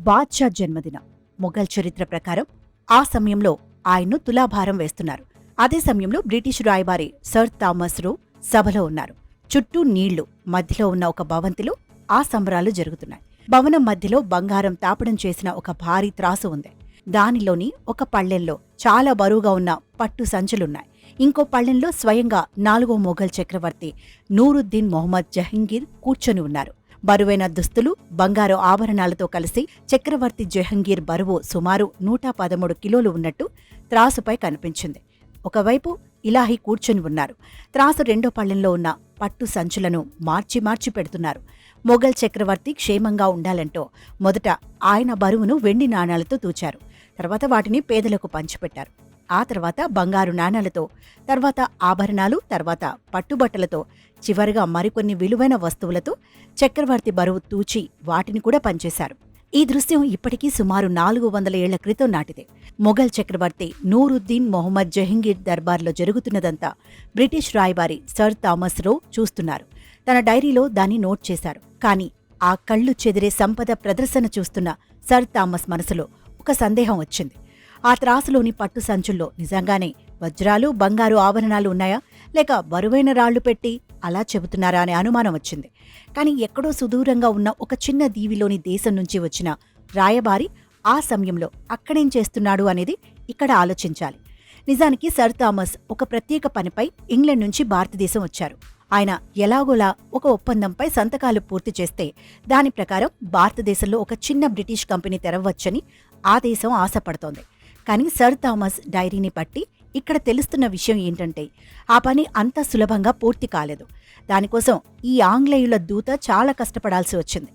బాద్షా జన్మదినం. మొఘల్ చరిత్ర ప్రకారం ఆ సమయంలో ఆయన్ను తులాభారం వేస్తున్నారు. అదే సమయంలో బ్రిటిష్ రాయబారి సర్ థామస్ రో సభలో ఉన్నారు. చుట్టూ నీళ్ళు మధ్యలో ఉన్న ఒక భవంతిలో ఆ సంబరాలు జరుగుతున్నాయి. భవనం మధ్యలో బంగారం తాపడం చేసిన ఒక భారీ త్రాసు ఉంది. దానిలోని ఒక పళ్ళెంలో చాలా బరువుగా ఉన్న పట్టు సంచులున్నాయి. ఇంకో పళ్ళెంలో స్వయంగా నాలుగో మొఘల్ చక్రవర్తి నూరుద్దీన్ మొహమ్మద్ జహంగీర్ కూర్చొని ఉన్నారు. బరువైన దుస్తులు బంగారు ఆభరణాలతో కలిసి చక్రవర్తి జహంగీర్ బరువు సుమారు నూట పదమూడు కిలోలు ఉన్నట్టు త్రాసుపై కనిపించింది. ఒకవైపు ఇలాహి కూర్చొని ఉన్నారు. త్రాసు రెండో పళ్ళెంలో ఉన్న పట్టు సంచులను మార్చి మార్చి పెడుతున్నారు. మొఘల్ చక్రవర్తి క్షేమంగా ఉండాలంటూ మొదట ఆయన బరువును వెండి నాణాలతో తూచారు. తర్వాత వాటిని పేదలకు పంచిపెట్టారు. ఆ తర్వాత బంగారు నాణాలతో తర్వాత ఆభరణాలు తర్వాత పట్టుబట్టలతో చివరిగా మరికొన్ని విలువైన వస్తువులతో చక్రవర్తి బరువు తూచి వాటిని కూడా పనిచేశారు ఈ దృశ్యం ఇప్పటికీ సుమారు నాలుగు వందల ఏళ్ళ క్రితం నాటిదే మొఘల్ చక్రవర్తి నూరుద్దీన్ మొహమ్మద్ జహంగీర్ దర్బార్లో జరుగుతున్నదంతా బ్రిటిష్ రాయబారి సర్ థామస్ రో చూస్తున్నారు. తన డైరీలో దాన్ని నోట్ చేశారు. కానీ ఆ కళ్ళు చెదిరే సంపద ప్రదర్శన చూస్తున్న సర్ థామస్ మనసులో ఒక సందేహం వచ్చింది. ఆ త్రాసులోని పట్టు సంచుల్లో నిజంగానే వజ్రాలు బంగారు ఆభరణాలు ఉన్నాయా? లేక బరువైన రాళ్ళు పెట్టి అలా చెబుతున్నారా అనే అనుమానం వచ్చింది. కానీ ఎక్కడో సుదూరంగా ఉన్న ఒక చిన్న దీవిలోని దేశం నుంచి వచ్చిన రాయబారి ఆ సమయంలో అక్కడేం చేస్తున్నాడు అనేది ఇక్కడ ఆలోచించాలి. నిజానికి సర్ థామస్ ఒక ప్రత్యేక పనిపై ఇంగ్లండ్ నుంచి భారతదేశం వచ్చారు. ఆయన ఎలాగోలా ఒక ఒప్పందంపై సంతకాలు పూర్తి చేస్తే దాని ప్రకారం భారతదేశంలో ఒక చిన్న బ్రిటిష్ కంపెనీ తెరవచ్చని ఆ దేశం ఆశపడుతోంది. కానీ సర్ థామస్ డైరీని పట్టి ఇక్కడ తెలుస్తున్న విషయం ఏంటంటే ఆ పని అంత సులభంగా పూర్తి కాలేదు. దానికోసం ఈ ఆంగ్లేయుల దూత చాలా కష్టపడాల్సి వచ్చింది.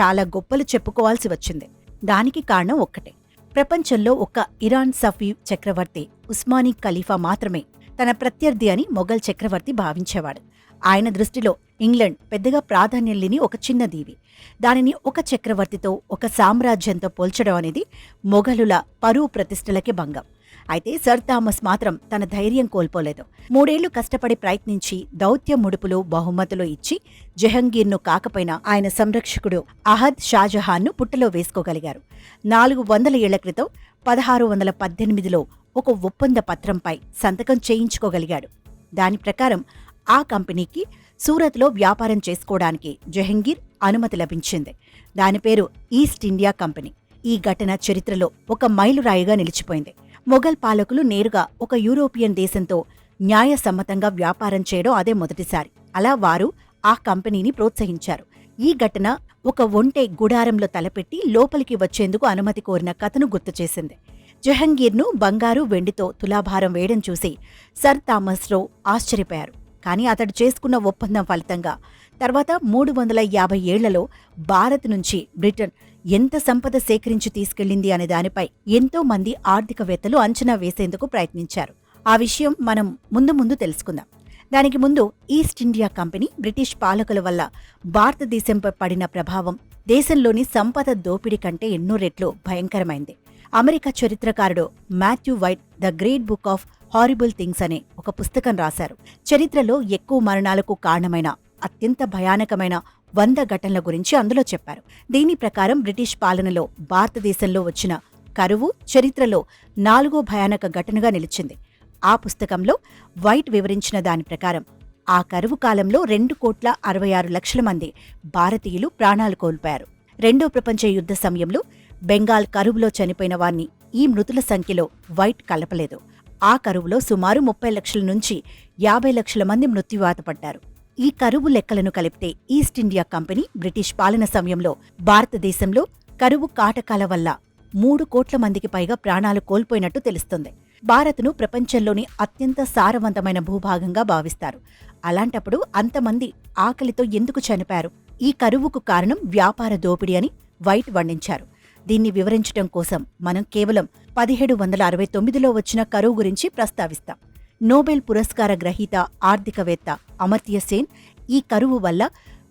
చాలా గొప్పలు చెప్పుకోవాల్సి వచ్చింది. దానికి కారణం ఒక్కటే. ప్రపంచంలో ఒక్క ఇరాన్ సఫీ చక్రవర్తి ఉస్మానీ ఖలీఫా మాత్రమే తన ప్రత్యర్థి అని మొఘల్ చక్రవర్తి భావించేవాడు. ఆయన దృష్టిలో ఇంగ్లండ్ పెద్దగా ప్రాధాన్యం లేని ఒక చిన్న దీవి. దానిని ఒక చక్రవర్తితో ఒక సామ్రాజ్యంతో పోల్చడం అనేది మొఘలుల పరువు ప్రతిష్టలకే భంగం. అయితే సర్ థామస్ మాత్రం తన ధైర్యం కోల్పోలేదు. మూడేళ్ళు కష్టపడి ప్రయత్నించి దౌత్య ముడుపులు బహుమతులు ఇచ్చి జహంగీర్ను కాకపోయినా ఆయన సంరక్షకుడు అహద్ షాజహాన్ను పుట్టలో వేసుకోగలిగారు. నాలుగు వందల ఏళ్ళ క్రితం పదహారు వందల పద్దెనిమిదిలో ఒక ఒప్పంద పత్రంపై సంతకం చేయించుకోగలిగాడు. దాని ప్రకారం ఆ కంపెనీకి సూరత్లో వ్యాపారం చేసుకోవడానికి జహంగీర్ అనుమతి లభించింది. దాని పేరు ఈస్ట్ ఇండియా కంపెనీ. ఈ ఘటన చరిత్రలో ఒక మైలురాయిగా నిలిచిపోయింది. మొఘల్ పాలకులు నేరుగా ఒక యూరోపియన్ దేశంతో న్యాయసమ్మతంగా వ్యాపారం చేయడం అదే మొదటిసారి. అలా వారు ఆ కంపెనీని ప్రోత్సహించారు. ఈ ఘటన ఒక ఒంటె గుడారంలో తలపెట్టి లోపలికి వచ్చేందుకు అనుమతి కోరిన కథను గుర్తు చేసింది. జహంగీర్ను బంగారు వెండితో తులాభారం వేయడం చూసి సర్ థామస్ రో ఆశ్చర్యపోయారు. కానీ అతడు చేసుకున్న ఒప్పందం ఫలితంగా తర్వాత మూడు వందల యాభై ఏళ్ళలో భారత్ నుంచి బ్రిటన్ ఎంత సంపద సేకరించి తీసుకెళ్ళింది అనే దానిపై ఎంతో మంది ఆర్థికవేత్తలు అంచనా వేసేందుకు ప్రయత్నించారు. ఆ విషయం మనం ముందు ముందు తెలుసుకుందాం. దానికి ముందు ఈస్ట్ ఇండియా కంపెనీ బ్రిటిష్ పాలకుల వల్ల భారతదేశంపై పడిన ప్రభావం దేశంలోని సంపద దోపిడీ కంటే ఎన్నో రెట్లు భయంకరమైంది. అమెరికా చరిత్రకారుడు Matthew White the great book of horrible things అనే ఒక పుస్తకం రాశారు. చరిత్రలో ఎక్కువ మరణాలకు కారణమైన అత్యంత భయానకమైన వంద ఘటనల గురించి అందులో చెప్పారు. దీని ప్రకారం బ్రిటిష్ పాలనలో భారతదేశంలో వచ్చిన కరువు చరిత్రలో నాలుగో భయానక ఘటనగా నిలిచింది. ఆ పుస్తకంలో వైట్ వివరించిన దాని ప్రకారం ఆ కరువు కాలంలో రెండు కోట్ల అరవై ఆరు లక్షల మంది భారతీయులు ప్రాణాలు కోల్పోయారు. రెండో ప్రపంచ యుద్ధ సమయంలో బెంగాల్ కరువులో చనిపోయిన వారిని ఈ మృతుల సంఖ్యలో వైట్ కలపలేదు. ఆ కరువులో సుమారు ముప్పై లక్షల నుంచి యాభై లక్షల మంది మృత్యువాత పడ్డారు. ఈ కరువు లెక్కలను కలిపితే ఈస్ట్ ఇండియా కంపెనీ బ్రిటిష్ పాలన సమయంలో భారతదేశంలో కరువు కాటకాల వల్ల మూడు కోట్ల మందికి పైగా ప్రాణాలు కోల్పోయినట్టు తెలుస్తుంది. భారత్ను ప్రపంచంలోని అత్యంత సారవంతమైన భూభాగంగా భావిస్తారు. అలాంటప్పుడు అంతమంది ఆకలితో ఎందుకు చనిపారు ఈ కరువుకు కారణం వ్యాపార దోపిడీ అని వైట్ వర్ణించారు. దీన్ని వివరించడం కోసం మనం కేవలం పదిహేడు వందల అరవై తొమ్మిదిలో వచ్చిన కరువు గురించి ప్రస్తావిస్తాం. నోబెల్ పురస్కార గ్రహీత ఆర్థికవేత్త అమర్త్య సేన్ ఈ కరువు వల్ల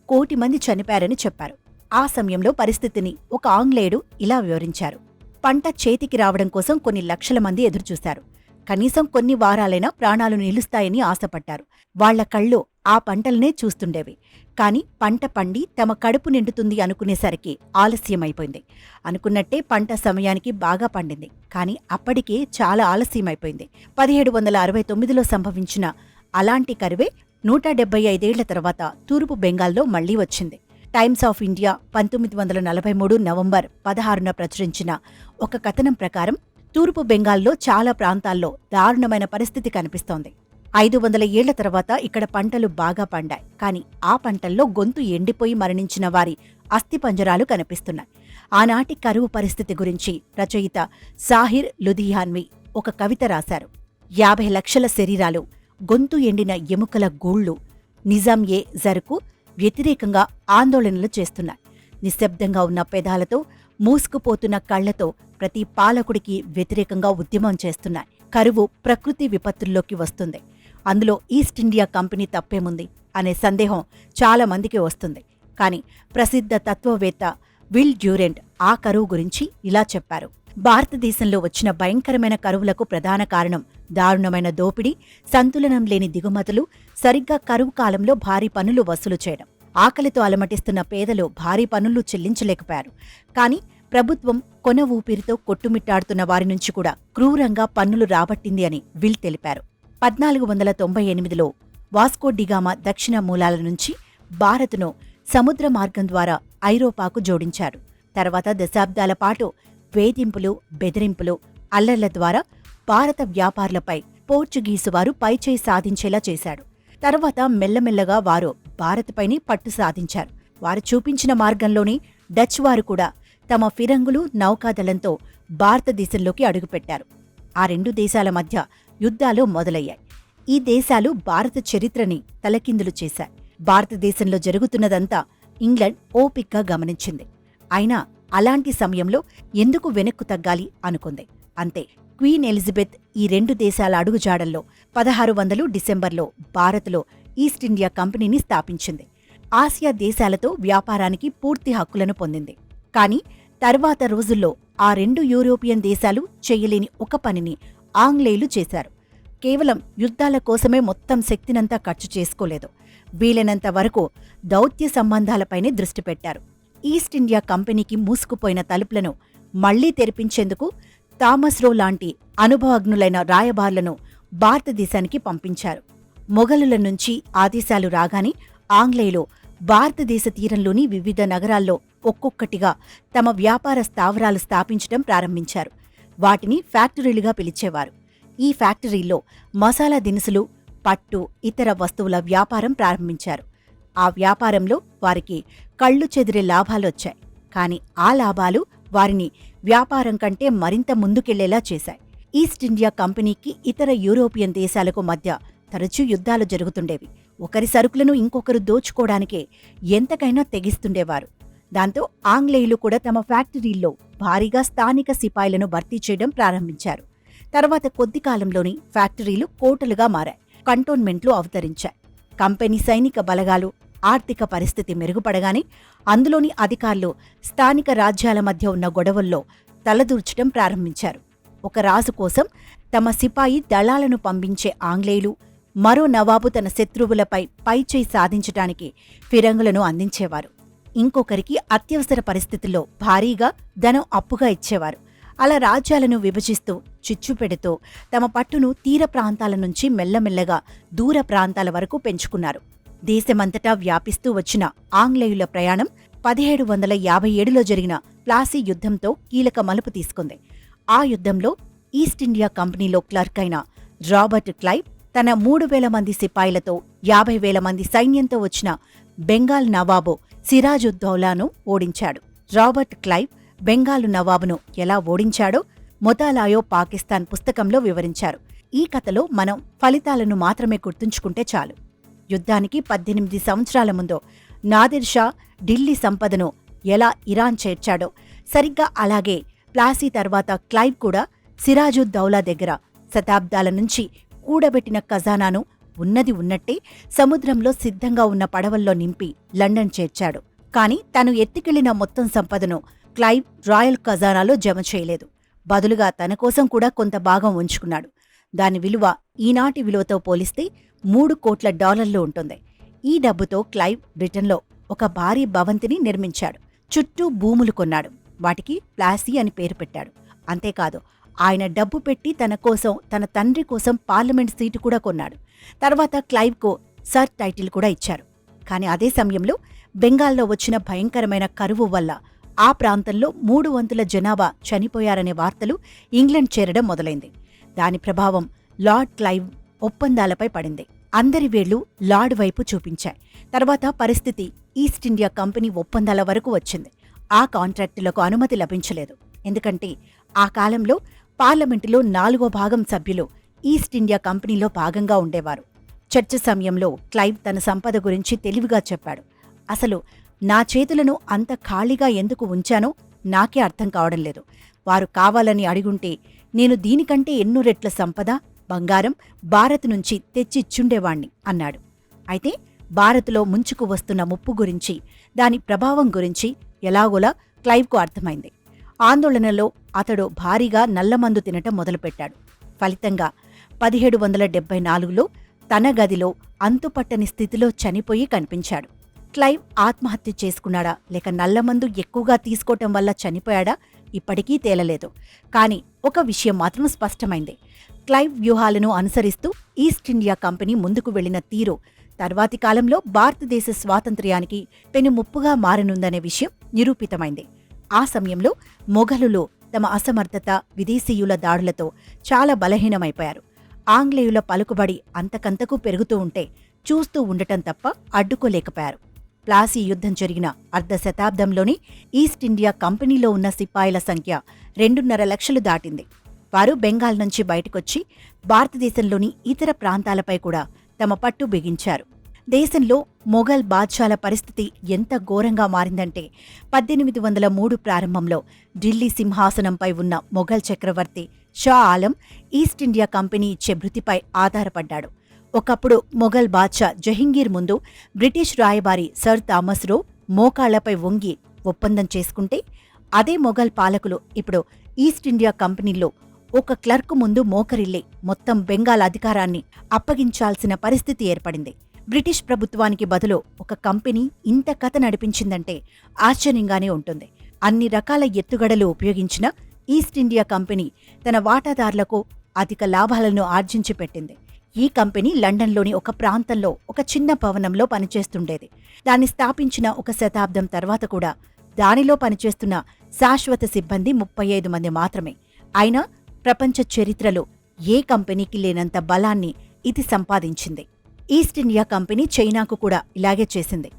కోటి మంది చనిపారని చెప్పారు. ఆ సమయంలో పరిస్థితిని ఒక ఆంగ్లేయుడు ఇలా వివరించారు. పంట చేతికి రావడం కోసం కొన్ని లక్షల మంది ఎదురుచూశారు. కనీసం కొన్ని వారాలైనా ప్రాణాలు నిలుస్తాయని ఆశపడ్డారు. వాళ్ళ కళ్ళు ఆ పంటలనే చూస్తుండేవి. కాని పంట పండి తమ కడుపు నిండుతుంది అనుకునేసరికి ఆలస్యమైపోయింది. అనుకున్నట్టే పంట సమయానికి బాగా పండింది. కానీ అప్పటికే చాలా ఆలస్యమైపోయింది. పదిహేడు వందల అరవై తొమ్మిదిలో సంభవించిన అలాంటి కరువే నూట డెబ్బై ఐదేళ్ళ తర్వాత తూర్పు బెంగాల్లో మళ్ళీ వచ్చింది. టైమ్స్ ఆఫ్ ఇండియా పంతొమ్మిది వందల నలభై మూడు నవంబర్ పదహారున ప్రచురించిన ఒక కథనం ప్రకారం తూర్పు బెంగాల్లో చాలా ప్రాంతాల్లో దారుణమైన పరిస్థితి కనిపిస్తోంది. ఐదు వందల ఏళ్ళ తర్వాత ఇక్కడ పంటలు బాగా పండాయి. కానీ ఆ పంటల్లో గొంతు ఎండిపోయి మరణించిన వారి అస్థిపంజరాలు కనిపిస్తున్నాయి. ఆనాటి కరువు పరిస్థితి గురించి రచయిత సాహిర్ లుధియాన్వి ఒక కవిత రాశారు. యాభై లక్షల శరీరాలు గొంతు ఎండిన ఎముకల గూళ్ళు నిజాం ఏ జరుకు వ్యతిరేకంగా ఆందోళనలు చేస్తున్నాయి. నిశ్శబ్దంగా ఉన్న పెదాలతో మూసుకుపోతున్న కళ్ళతో ప్రతి పాలకుడికి వ్యతిరేకంగా ఉద్యమం చేస్తున్నాయి. కరువు ప్రకృతి విపత్తుల్లోకి వస్తుంది. అందులో ఈస్ట్ ఇండియా కంపెనీ తప్పేముంది అనే సందేహం చాలా మందికి వస్తుంది. కానీ ప్రసిద్ధ తత్వవేత్త విల్ డ్యూరెంట్ ఆ కరువు గురించి ఇలా చెప్పారు. భారతదేశంలో వచ్చిన భయంకరమైన కరువులకు ప్రధాన కారణం దారుణమైన దోపిడీ సంతులనం లేని దిగుమతులు సరిగ్గా కరువు కాలంలో భారీ పన్నులు వసూలు చేయడం. ఆకలితో అలమటిస్తున్న పేదలు భారీ పన్నులు చెల్లించలేకపోయారు. కానీ ప్రభుత్వం కొన ఊపిరితో కొట్టుమిట్టాడుతున్న వారి నుంచి కూడా క్రూరంగా పన్నులు రాబట్టింది అని విల్ తెలిపారు. పద్నాలుగు వందల తొంభై ఎనిమిదిలో వాస్కో డిగామా దక్షిణ మూలాల నుంచి భారత్ను సముద్ర మార్గం ద్వారా ఐరోపాకు జోడించారు తర్వాత దశాబ్దాల పాటు వేధింపులు బెదిరింపులు అల్లర్ల ద్వారా భారత వ్యాపారులపై పోర్చుగీసు వారు పైచేయి సాధించేలా చేశాడు. తర్వాత మెల్లమెల్లగా వారు భారత్పైనే పట్టు సాధించారు. వారు చూపించిన మార్గంలోనే డచ్ వారు కూడా తమ ఫిరంగులు నౌకాదళంతో భారతదేశంలోకి అడుగుపెట్టారు. ఆ రెండు దేశాల మధ్య యుద్ధాలు మొదలయ్యాయి. ఈ దేశాలు భారత చరిత్రని తలకిందులు చేశాయి. భారతదేశంలో జరుగుతున్నదంతా ఇంగ్లండ్ ఓపిక్గా గమనించింది. అయినా అలాంటి సమయంలో ఎందుకు వెనక్కు తగ్గాలి అనుకుంది. అంతే క్వీన్ ఎలిజబెత్ ఈ రెండు దేశాల అడుగుజాడల్లో పదహారు వందలు డిసెంబర్లో భారత్లో ఈస్ట్ ఇండియా కంపెనీని స్థాపించింది. ఆసియా దేశాలతో వ్యాపారానికి పూర్తి హక్కులను పొందింది. కానీ తర్వాత రోజుల్లో ఆ రెండు యూరోపియన్ దేశాలు చేయలేని ఒక పనిని ఆంగ్లేయులు చేశారు. కేవలం యుద్ధాల కోసమే మొత్తం శక్తినంతా ఖర్చు చేసుకోలేదు. వీలైనంత వరకు దౌత్య సంబంధాలపైనే దృష్టి పెట్టారు. ఈస్ట్ ఇండియా కంపెనీకి మూసుకుపోయిన తలుపులను మళ్ళీ తెరిపించేందుకు థామస్ రో లాంటి అనుభవజ్ఞులైన రాయబార్లను భారతదేశానికి పంపించారు. మొఘలుల నుంచి ఆదేశాలు రాగానే ఆంగ్లేయులు భారతదేశ తీరంలోని వివిధ నగరాల్లో ఒక్కొక్కటిగా తమ వ్యాపార స్థావరాలు స్థాపించడం ప్రారంభించారు. వాటిని ఫ్యాక్టరీలుగా పిలిచేవారు. ఈ ఫ్యాక్టరీలో మసాలా దినుసులు పట్టు ఇతర వస్తువుల వ్యాపారం ప్రారంభించారు. ఆ వ్యాపారంలో వారికి కళ్ళు చెదిరే లాభాలొచ్చాయి. కానీ ఆ లాభాలు వారిని వ్యాపారం కంటే మరింత ముందుకెళ్ళేలా చేశాయి. ఈస్ట్ ఇండియా కంపెనీకి ఇతర యూరోపియన్ దేశాలకు మధ్య తరచూ యుద్ధాలు జరుగుతుండేవి. ఒకరి సరుకులను ఇంకొకరు దోచుకోవడానికే ఎంతకైనా తెగిస్తుండేవారు. దాంతో ఆంగ్లేయులు కూడా తమ ఫ్యాక్టరీల్లో భారీగా స్థానిక సిపాయిలను భర్తీ చేయడం ప్రారంభించారు. తర్వాత కొద్ది కాలంలోని ఫ్యాక్టరీలు కోటలుగా మారాయి కంటోన్మెంట్లు అవతరించాయి. కంపెనీ సైనిక బలగాలు ఆర్థిక పరిస్థితి మెరుగుపడగానే అందులోని అధికారులు స్థానిక రాజ్యాల మధ్య ఉన్న గొడవల్లో తలదూర్చడం ప్రారంభించారు. ఒక రాజు కోసం తమ సిపాయి దళాలను పంపించే ఆంగ్లేయులు మరో నవాబు తన శత్రువులపై పైచేయి సాధించటానికి ఫిరంగులను అందించేవారు. ఇంకొకరికి అత్యవసర పరిస్థితుల్లో భారీగా ధనం అప్పుగా ఇచ్చేవారు. అలా రాజ్యాలను విభజిస్తూ చిచ్చు పెడుతూ తమ పట్టును తీర ప్రాంతాల నుంచి మెల్లమెల్లగా దూర ప్రాంతాల వరకు పెంచుకున్నారు. దేశమంతటా వ్యాపిస్తూ వచ్చిన ఆంగ్లేయుల ప్రయాణం పదిహేడు వందల యాభై ఏడులో జరిగిన ప్లాసీ యుద్ధంతో కీలక మలుపు తీసుకుంది. ఆ యుద్ధంలో ఈస్ట్ ఇండియా కంపెనీలో క్లర్క్ అయిన రాబర్ట్ క్లైవ్ తన మూడు వేల మంది సిపాయిలతో యాభై వేల మంది సైన్యంతో వచ్చిన బెంగాల్ నవాబు సిరాజుద్దౌలాను ఓడించాడు. రాబర్ట్ క్లైవ్ బెంగాలు నవాబును ఎలా ఓడించాడో మొతాలాయో పాకిస్తాన్ పుస్తకంలో వివరించారు. ఈ కథలో మనం ఫలితాలను మాత్రమే గుర్తుంచుకుంటే చాలు. యుద్ధానికి పద్దెనిమిది సంవత్సరాల ముందు నాదిర్ షా ఢిల్లీ సంపదను ఎలా ఇరాన్ చేర్చాడో సరిగ్గా అలాగే ప్లాసీ తర్వాత క్లైవ్ కూడా సిరాజుద్దౌలా దగ్గర శతాబ్దాల నుంచి కూడబెట్టిన ఖజానాను ఉన్నది ఉన్నట్టే సముద్రంలో సిద్ధంగా ఉన్న పడవల్లో నింపి లండన్ చేర్చాడు. కాని తను ఎత్తికెళ్ళిన మొత్తం సంపదను క్లైవ్ రాయల్ ఖజానాలో జమ చేయలేదు. బదులుగా తన కోసం కూడా కొంత భాగం ఉంచుకున్నాడు. దాని విలువ ఈనాటి విలువతో పోలిస్తే మూడు కోట్ల డాలర్లు ఉంటుంది. ఈ డబ్బుతో క్లైవ్ బ్రిటన్లో ఒక భారీ భవంతిని నిర్మించాడు. చుట్టూ భూములు కొన్నాడు. వాటికి ప్లాసీ అని పేరు పెట్టాడు. అంతేకాదు ఆయన డబ్బు పెట్టి తన కోసం తన తండ్రి కోసం పార్లమెంట్ సీటు కూడా కొన్నాడు. తర్వాత క్లైవ్కు సర్ టైటిల్ కూడా ఇచ్చారు. కానీ అదే సమయంలో బెంగాల్లో వచ్చిన భయంకరమైన కరువు వల్ల ఆ ప్రాంతంలో మూడు వంతుల జనాభా చనిపోయారనే వార్తలు ఇంగ్లండ్ చేరడం మొదలైంది. దాని ప్రభావం లార్డ్ క్లైవ్ ఒప్పందాలపై పడింది. అందరి వేళ్ళు లార్డ్ వైపు చూపించాయి. తర్వాత పరిస్థితి ఈస్ట్ ఇండియా కంపెనీ ఒప్పందాల వరకు వచ్చింది. ఆ కాంట్రాక్టులకు అనుమతి లభించలేదు. ఎందుకంటే ఆ కాలంలో పార్లమెంటులో నాలుగో భాగం సభ్యులు ఈస్ట్ ఇండియా కంపెనీలో భాగంగా ఉండేవారు. చర్చ సమయంలో క్లైవ్ తన సంపద గురించి తెలివిగా చెప్పాడు. అసలు నా చేతులను అంత ఖాళీగా ఎందుకు ఉంచానో నాకే అర్థం కావడం లేదు. వారు కావాలని అడిగుంటే నేను దీనికంటే ఎన్నో రెట్ల సంపద బంగారం భారత్ నుంచి తెచ్చిచ్చుండేవాణ్ణి అన్నాడు. అయితే భారత్లో ముంచుకు వస్తున్న ముప్పు గురించి దాని ప్రభావం గురించి ఎలాగోలా క్లైవ్కు అర్థమైంది. ఆందోళనలో అతడు భారీగా నల్లమందు తినటం మొదలుపెట్టాడు. ఫలితంగా పదిహేడు వందల డెబ్బై నాలుగులో తన గదిలో అంతుపట్టని స్థితిలో చనిపోయి కనిపించాడు. క్లైవ్ ఆత్మహత్య చేసుకున్నాడా లేక నల్లమందు ఎక్కువగా తీసుకోవటం వల్ల చనిపోయాడా ఇప్పటికీ తేలలేదు. కానీ ఒక విషయం మాత్రం స్పష్టమైంది. క్లైవ్ వ్యూహాలను అనుసరిస్తూ ఈస్ట్ ఇండియా కంపెనీ ముందుకు వెళ్ళిన తీరు తర్వాతి కాలంలో భారతదేశ స్వాతంత్ర్యానికి పెనుముప్పుగా మారనుందనే విషయం నిరూపితమైంది. ఆ సమయంలో మొఘలులు తమ అసమర్థత విదేశీయుల దాడులతో చాలా బలహీనమైపోయారు. ఆంగ్లేయుల పలుకుబడి అంతకంతకు పెరుగుతూ ఉంటే చూస్తూ ఉండటం తప్ప అడ్డుకోలేకపోయారు. ప్లాసీ యుద్ధం జరిగిన అర్ధ శతాబ్దంలోనే ఈస్ట్ ఇండియా కంపెనీలో ఉన్న సిపాయిల సంఖ్య రెండున్నర లక్షలు దాటింది. వారు బెంగాల్ నుంచి బయటకొచ్చి భారతదేశంలోని ఇతర ప్రాంతాలపై కూడా తమ పట్టు బిగించారు. దేశంలో మొఘల్ బాద్షాల పరిస్థితి ఎంత ఘోరంగా మారిందంటే పద్దెనిమిది వందల మూడు ప్రారంభంలో ఢిల్లీ సింహాసనంపై ఉన్న మొఘల్ చక్రవర్తి Shah Alam East India company ఇచ్చే భృతిపై ఆధారపడ్డాడు. ఒకప్పుడు మొఘల్ బాద్షా జహంగీర్ ముందు బ్రిటిష్ రాయబారి సర్ థామస్ రో మోకాళ్ళపై వంగి ఒప్పందం చేసుకుంటే అదే మొఘల్ పాలకులు ఇప్పుడు ఈస్ట్ ఇండియా కంపెనీలో ఒక క్లర్క్ ముందు మోకరిల్లి మొత్తం బెంగాల్ అధికారాన్ని అప్పగించాల్సిన పరిస్థితి ఏర్పడింది. బ్రిటిష్ ప్రభుత్వానికి బదులు ఒక కంపెనీ ఇంత కథ నడిపించిందంటే ఆశ్చర్యంగానే ఉంటుంది. అన్ని రకాల ఎత్తుగడలు ఉపయోగించిన ఈస్ట్ ఇండియా కంపెనీ తన వాటాదారులకు అధిక లాభాలను ఆర్జించి పెట్టింది. ఈ కంపెనీ లండన్లోని ఒక ప్రాంతంలో ఒక చిన్న భవనంలో పనిచేస్తుండేది. దాన్ని స్థాపించిన ఒక శతాబ్దం తర్వాత కూడా దానిలో పనిచేస్తున్న శాశ్వత సిబ్బంది ముప్పై ఐదు మంది మాత్రమే. అయినా ప్రపంచ చరిత్రలో ఏ కంపెనీకి లేనంత బలాన్ని ఇది సంపాదించింది. ఈస్ట్ ఇండియా కంపెనీ చైనాకు కూడా ఇలాగే చేసింది.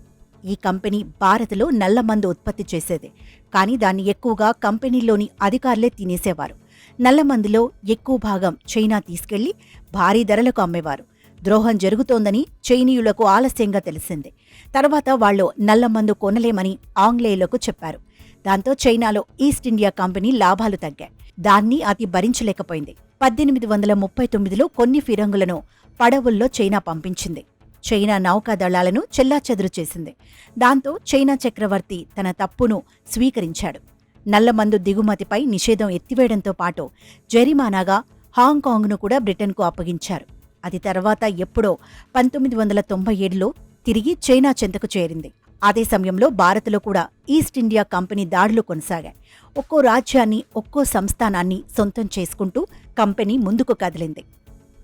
ఈ కంపెనీ భారత్లో నల్లమందు ఉత్పత్తి చేసేది. కానీ దాన్ని ఎక్కువగా కంపెనీలోని అధికారులే తినేసేవారు. నల్లమందులో ఎక్కువ భాగం చైనా తీసుకెళ్ళి భారీ ధరలకు అమ్మేవారు. ద్రోహం జరుగుతోందని చైనీయులకు ఆలస్యంగా తెలిసింది. తర్వాత వాళ్ళు నల్లమందు కొనలేమని ఆంగ్లేయులకు చెప్పారు. దాంతో చైనాలో ఈస్ట్ ఇండియా కంపెనీ లాభాలు తగ్గాయి. దాన్ని అతి భరించలేకపోయింది పద్దెనిమిది వందల ముప్పై తొమ్మిదిలో కొన్ని ఫిరంగులను పడవుల్లో చైనా పంపించింది. చైనా నౌకా దళాలను చెల్లాచెదురు చేసింది. దాంతో చైనా చక్రవర్తి తన తప్పును స్వీకరించాడు. నల్లమందు దిగుమతిపై నిషేధం ఎత్తివేయడంతో పాటు జరిమానాగా హాంకాంగ్ను కూడా బ్రిటన్కు అప్పగించారు. అది తర్వాత ఎప్పుడో పంతొమ్మిది వందల తొంభై ఏడులో తిరిగి చైనా చెంతకు చేరింది. అదే సమయంలో భారత్లో కూడా ఈస్ట్ ఇండియా కంపెనీ దాడులు కొనసాగాయి. ఒక్కో రాజ్యాన్ని ఒక్కో సంస్థానాన్ని సొంతం చేసుకుంటూ కంపెనీ ముందుకు కదిలింది.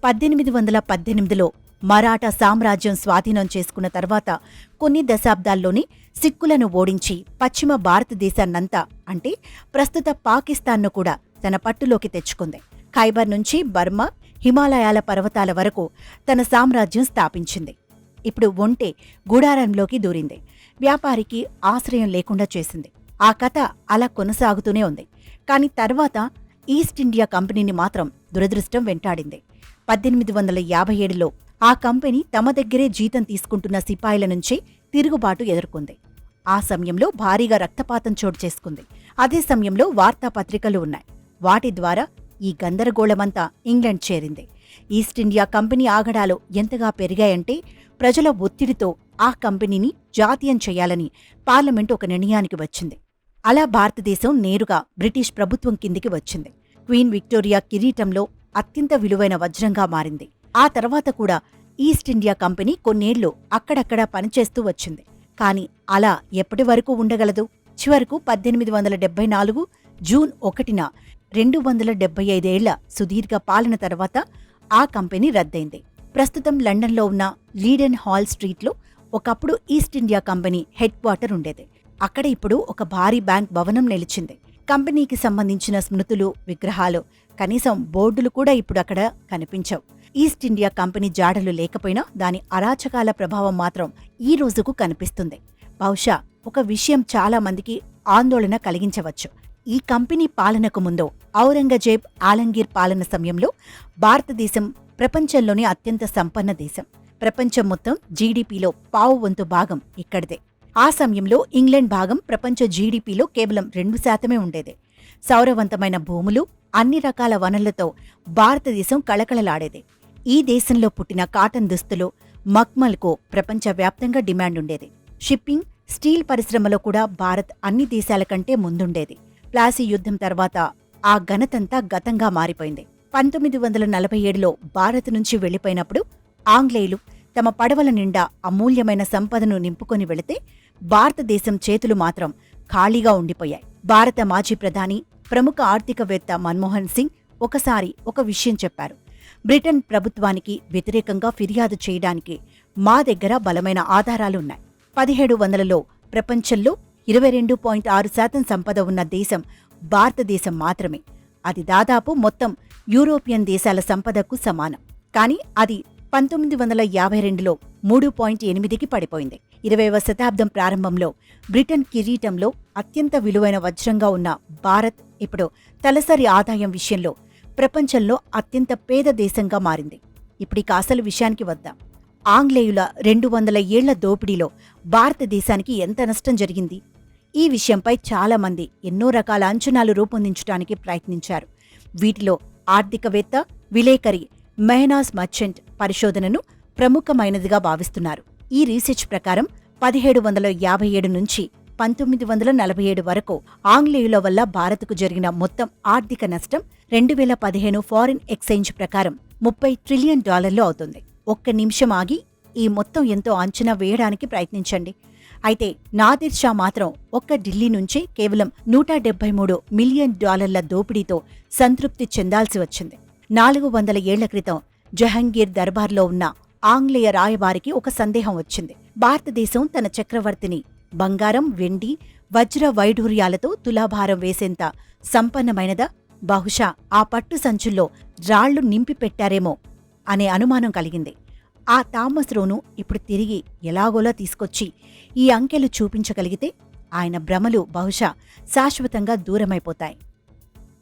పద్దెనిమిది వందల పద్దెనిమిదిలో మరాఠా సామ్రాజ్యం స్వాధీనం చేసుకున్న తర్వాత కొన్ని దశాబ్దాల్లోనే సిక్కులను ఓడించి పశ్చిమ భారతదేశాన్నంతా అంటే ప్రస్తుత పాకిస్తాన్ను కూడా తన పట్టులోకి తెచ్చుకుంది. ఖైబర్ నుంచి బర్మా హిమాలయాల పర్వతాల వరకు తన సామ్రాజ్యం స్థాపించింది. ఇప్పుడు ఒంటే గుడారంలోకి దూరింది. వ్యాపారికి ఆశ్రయం లేకుండా చేసింది. ఆ కథ అలా కొనసాగుతూనే ఉంది. కాని తర్వాత ఈస్ట్ ఇండియా కంపెనీని మాత్రం దురదృష్టం వెంటాడింది. పద్దెనిమిది వందల యాభై ఏడులో ఆ కంపెనీ తమ దగ్గరే జీతం తీసుకుంటున్న సిపాయిల నుంచి తిరుగుబాటు ఎదుర్కొంది. ఆ సమయంలో భారీగా రక్తపాతం చోటు చేసుకుంది. అదే సమయంలో వార్తాపత్రికలు ఉన్నాయి. వాటి ద్వారా ఈ గందరగోళమంతా ఇంగ్లండ్ చేరింది. ఈస్ట్ ఇండియా కంపెనీ ఆగడాలు ఎంతగా పెరిగాయంటే ప్రజల ఒత్తిడితో ఆ కంపెనీని జాతీయం చేయాలని పార్లమెంట్ ఒక నిర్ణయానికి వచ్చింది. అలా భారతదేశం నేరుగా బ్రిటిష్ ప్రభుత్వం కిందికి వచ్చింది. క్వీన్ విక్టోరియా కిరీటంలో అత్యంత విలువైన వజ్రంగా మారింది. ఆ తర్వాత కూడా ఈస్ట్ ఇండియా కంపెనీ కొన్నేళ్ళు అక్కడక్కడ పనిచేస్తూ వచ్చింది. కాని అలా ఎప్పటి వరకు ఉండగలదు? చివరకు పద్దెనిమిది వందల డెబ్బై నాలుగు జూన్ ఒకటిన రెండు వందల డెబ్బై ఐదేళ్ళ సుదీర్ఘ పాలన తర్వాత ఆ కంపెనీ రద్దయింది. ప్రస్తుతం లండన్లో ఉన్న లీడెన్ హాల్ స్ట్రీట్లో ఒకప్పుడు East India company head quarter ఉండేది. అక్కడ ఇప్పుడు ఒక భారీ బ్యాంక్ భవనం నిలిచింది. కంపెనీకి సంబంధించిన స్మృతులు విగ్రహాలు కనీసం బోర్డులు కూడా ఇప్పుడు అక్కడ కనిపించవు. ఈస్ట్ ఇండియా కంపెనీ జాడలు లేకపోయినా దాని అరాచకాల ప్రభావం మాత్రం ఈ రోజుకు కనిపిస్తుంది. బహుశా ఒక విషయం చాలా మందికి ఆందోళన కలిగించవచ్చు. ఈ కంపెనీ పాలనకు ముందు ఔరంగజేబ్ ఆలంగీర్ పాలన సమయంలో భారతదేశం ప్రపంచంలోనే అత్యంత సంపన్న దేశం. ప్రపంచం మొత్తం జీడిపిలో పావు వంతు భాగం ఇక్కడిదే. ఆ సమయంలో ఇంగ్లాండ్ భాగం ప్రపంచ జీడిపిలో కేవలం రెండు శాతమే ఉండేది. సౌరవంతమైన భూములు అన్ని రకాల వనరులతో భారతదేశం కళకళలాడేది. ఈ దేశంలో పుట్టిన కాటన్ దుస్తులు మక్మల్కు ప్రపంచవ్యాప్తంగా డిమాండ్ ఉండేది. షిప్పింగ్ స్టీల్ పరిశ్రమలో కూడా భారత్ అన్ని దేశాల కంటే ముందుండేది. ప్లాసీ యుద్ధం తర్వాత ఆ ఘనతంతా గతంగా మారిపోయింది. పంతొమ్మిది వందల నలభై ఏడులో భారత్ నుంచి వెళ్ళిపోయినప్పుడు ఆంగ్లేయులు తమ పడవల నిండా అమూల్యమైన సంపదను నింపుకొని వెళితే భారతదేశం చేతులు మాత్రం ఖాళీగా ఉండిపోయాయి. భారత మాజీ ప్రధాని ప్రముఖ ఆర్థికవేత్త మన్మోహన్ సింగ్ ఒకసారి ఒక విషయం చెప్పారు. బ్రిటన్ ప్రభుత్వానికి వ్యతిరేకంగా ఫిర్యాదు చేయడానికి మా దగ్గర బలమైన ఆధారాలున్నాయి పదిహేడు వందలలో ప్రపంచంలో ఇరవై రెండు పాయింట్ ఆరు శాతం సంపద ఉన్న దేశం భారతదేశం మాత్రమే. అది దాదాపు మొత్తం యూరోపియన్ దేశాల సంపదకు సమానం. కానీ అది పంతొమ్మిది వందల యాభై రెండులో మూడు పాయింట్ ఎనిమిదికి పడిపోయింది. ఇరవైవ శతాబ్దం ప్రారంభంలో బ్రిటన్ కిరీటంలో అత్యంత విలువైన వజ్రంగా ఉన్న భారత్ ఇప్పుడు తలసరి ఆదాయం విషయంలో ప్రపంచంలో అత్యంత పేద దేశంగా మారింది. ఇప్పటి అసలు విషయానికి వద్దాం. ఆంగ్లేయుల రెండు వందల ఏళ్ళ దోపిడీలో భారతదేశానికి ఎంత నష్టం జరిగింది? ఈ విషయంపై చాలామంది ఎన్నో రకాల అంచనాలు రూపొందించడానికి ప్రయత్నించారు. వీటిలో ఆర్థికవేత్త విలేకరి మెహనాస్ మర్చెంట్ పరిశోధనను ప్రముఖమైనదిగా భావిస్తున్నారు. ఈ రీసెర్చ్ ప్రకారం పదిహేడు వందల యాభై ఏడు నుంచి పంతొమ్మిది వందల నలభై ఏడు వరకు ఆంగ్లేయుల వల్ల భారత్కు జరిగిన మొత్తం ఆర్థిక నష్టం రెండు వేల పదిహేను ఫారిన్ ఎక్స్చేంజ్ ప్రకారం ముప్పై ట్రిలియన్ డాలర్లు అవుతుంది. ఒక్క నిమిషం ఆగి ఈ మొత్తం ఎంతో అంచనా వేయడానికి ప్రయత్నించండి. అయితే నాదిర్ షా మాత్రం ఒక్క ఢిల్లీ నుంచి కేవలం నూట డెబ్బై మూడు మిలియన్ డాలర్ల దోపిడీతో సంతృప్తి చెందాల్సి వచ్చింది. నాలుగు వందల ఏళ్ళ క్రితం జహంగీర్ దర్బార్లో ఉన్న ఆంగ్లేయ రాయబారికి ఒక సందేహం వచ్చింది. భారతదేశం తన చక్రవర్తిని బంగారం వెండి వజ్ర వైఢూర్యాలతో తులాభారం వేసేంత సంపన్నమైనదా? బహుశా ఆ పట్టు సంచుల్లో రాళ్ళు నింపి పెట్టారేమో అనే అనుమానం కలిగింది. ఆ థామస్ రోను ఇప్పుడు తిరిగి ఎలాగోలా తీసుకొచ్చి ఈ అంకెలు చూపించగలిగితే ఆయన భ్రమలు బహుశా శాశ్వతంగా దూరమైపోతాయి.